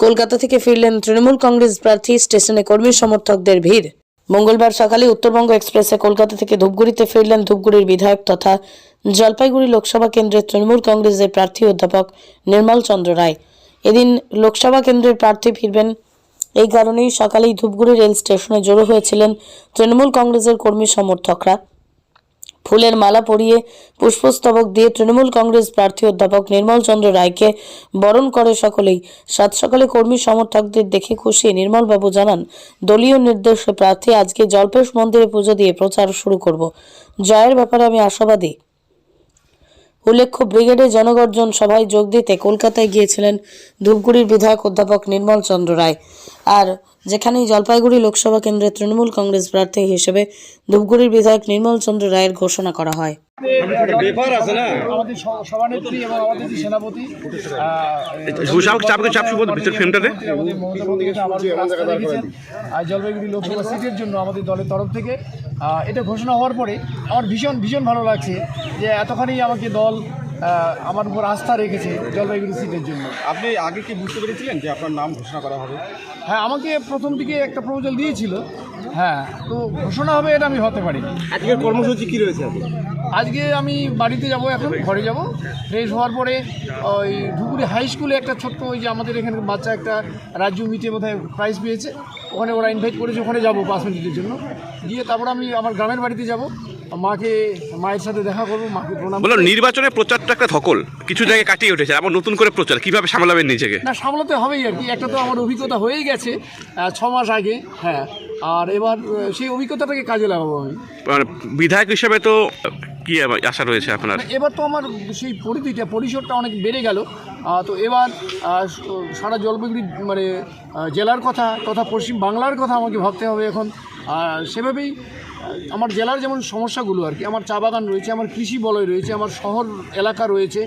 কলকাতা থেকে ফিরলেন তৃণমূল কংগ্রেস প্রার্থী স্টেশনে কর্মী সমর্থকদের ভিড়। মঙ্গলবার সকালে উত্তরবঙ্গ এক্সপ্রেসে কলকাতা থেকে ধূপগুড়িতে ফিরলেন ধূপগুড়ির বিধায়ক তথা জলপাইগুড়ি লোকসভা কেন্দ্রের তৃণমূল কংগ্রেসের প্রার্থী অধ্যাপক নির্মল চন্দ্র রায়। এদিন লোকসভা কেন্দ্রের প্রার্থী ফিরবেন। এই কারণেই সকালেই ধূপগুড়ি রেল স্টেশনে জড়ো হয়েছিলেন তৃণমূল কংগ্রেসের কর্মী সমর্থকরা। ফুলের মালা পরিয়ে পুষ্পস্তবক দিয়ে তৃণমূল কংগ্রেস প্রার্থী অধ্যাপক নির্মল চন্দ্র রায়কে বরণ করে সকলেই। সাত সকালে কর্মী সমর্থকদের দেখে খুশি নির্মলবাবু জানান, দলীয় নির্দেশে প্রার্থী আজকে জল্পেশ মন্দিরে পুজো দিয়ে প্রচার শুরু করব। জয়ের ব্যাপারে আমি আশাবাদী। উল্লেখ্য ব্রিগেডে জনগর্জন সভায় যোগ দিতে কলকাতায় গিয়েছিলেন ধূপগুড়ির বিধায়ক অধ্যাপক নির্মল চন্দ্র রায়। আর যেখানেই জলপাইগুড়ি লোকসভা কেন্দ্রের তৃণমূল কংগ্রেস প্রার্থী হিসেবে ধূপগুড়ির বিধায়ক নির্মল চন্দ্র রায়ের ঘোষণা করা হয়। ব্যাপার আছে না? আমাদের সভানেত্রী এবং আমাদের সেনাপতি জলপাইগুড়ি লোকসভা সিটের জন্য আমাদের দলের তরফ থেকে এটা ঘোষণা হওয়ার পরে আমার ভীষণ ভীষণ ভালো লাগছে যে এতখানি আমাকে দল আমার উপর আস্থা রেখেছে জলপাইগুড়ি সিটের জন্য। আপনি আগে কি বুঝতে পেরেছিলেন যে আপনার নাম ঘোষণা করা হবে? হ্যাঁ আমাকে প্রথম দিকে একটা প্রপোজাল দিয়েছিল হ্যাঁ তো ঘোষণা হবে এটা আমি হতে পারি আজকের কর্মসূচি কি রয়েছে আপনার আজকে আমি বাড়িতে যাব এখন ঘরে যাব। ফ্রেশ হওয়ার পরে ওই ধুপুরি হাই স্কুলে একটা ছোট্ট ওই যে আমাদের এখানে বাচ্চা একটা রাজ্য মিটে বোধহয় প্রাইজ পেয়েছে। ওখানে ওরা ইনভাইট করেছে ওখানে যাব পাঁচ মিনিটের জন্য। গিয়ে তারপর আমি আমার গ্রামের বাড়িতে যাব। মাকে মায়ের সাথে দেখা করব মাকে প্রণাম বলো নির্বাচনের প্রচারটা একটা ধকল। কিছু জায়গায় কাটিয়ে উঠেছে আবার নতুন করে প্রচার। কীভাবে সামলাবেন নিজেকে? না সামলাতে হবেই আর কি। একটা তো আমার অভিজ্ঞতা হয়েই গেছে ছ মাস আগে হ্যাঁ। আর এবার সেই অভিজ্ঞতাটাকে কাজে লাগাবো আমি। মানে বিধায়ক হিসেবে তো কি আশা রয়েছে আপনার? এবার তো আমার সেই পরিধিটা পরিসরটা অনেক বেড়ে গেল। তো এবার সারা জলপাইগুড়ি মানে জেলার কথা তথা পশ্চিম বাংলার কথা আমাকে ভাবতে হবে এখন। সেভাবেই আমার জেলার যেমন সমস্যাগুলো আর কি আমার চা বাগান রয়েছে আমার কৃষি বলয় রয়েছে আমার শহর এলাকা রয়েছে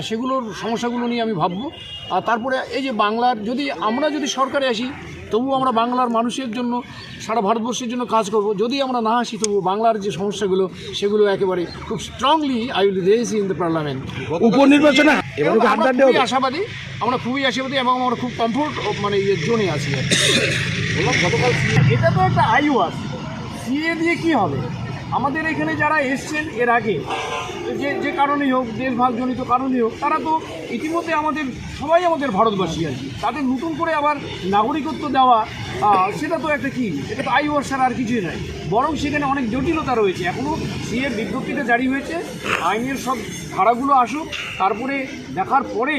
সেগুলোর সমস্যাগুলো নিয়ে আমি ভাববো। আর তারপরে এই যে বাংলার যদি আমরা যদি সরকারে আসি তবু আমরা বাংলার মানুষের জন্য সারা ভারতবর্ষের জন্য কাজ করব। যদি আমরা না আসি তবু বাংলার যে সমস্যাগুলো সেগুলো একেবারে খুব strongly I will raise in the parliament উপনির্বাচনে খুবই আশাবাদী আমরা খুবই আশাবাদী এবং আমরা খুব কমফোর্ট মানে ইয়ে জোনে আছি। এটা তো একটা আছে সিএ দিয়ে কি হবে? আমাদের এখানে যারা এসছেন এর আগে, যে যে কারণেই হোক, দেশভাগজনিত কারণেই হোক, তারা তো ইতিমধ্যে আমাদের, সবাই আমাদের ভারতবাসী আর কি। তাদের নতুন করে আবার নাগরিকত্ব দেওয়া সেটা তো একটা কি? এটা তো আই ছাড়া আর কিছুই নাই। বরং সেখানে অনেক জটিলতা রয়েছে। এখনও সিএ বিজ্ঞপ্তিটা জারি হয়েছে, আইনের সব ধারাগুলো আসুক, তারপরে দেখার পরে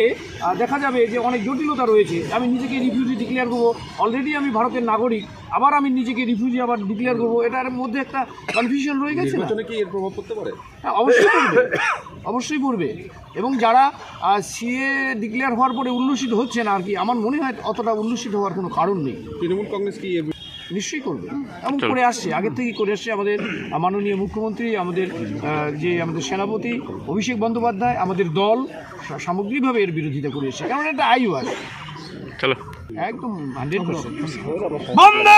দেখা যাবে যে অনেক জটিলতা রয়েছে। আমি নিজেকে রিফিউজি ডিক্লেয়ার করব। অলরেডি আমি ভারতের নাগরিক। আবার আমি নিজেকে রিফিউজি আবার ডিক্লেয়ার করব। এটার মধ্যে একটা কনফিউশন রয়ে গেছে? নির্বাচনে কি এর প্রভাব পড়তে পারে? হ্যাঁ অবশ্যই পড়বে। অবশ্যই পড়বে। এবং যারা সিএ ডিক্লেয়ার হওয়ার পরে উল্লসিত হচ্ছে না আর কি আমার মনে হয় অতটা উল্লসিত হওয়ার কোনো কারণ নেই। তৃণমূল কংগ্রেস কি নিশ্চয়ই করবে। এবং করে আসছে। আগের থেকেই করে আসছে আমাদের মাননীয় মুখ্যমন্ত্রী আমাদের যে আমাদের সেনাপতি অভিষেক বন্দ্যোপাধ্যায় আমাদের দল সামগ্রিকভাবে এর বিরোধিতা করে এসছে। কারণ এটা আইওয়ার চলো। একদম হান্ড্রেড পার্সেন্ট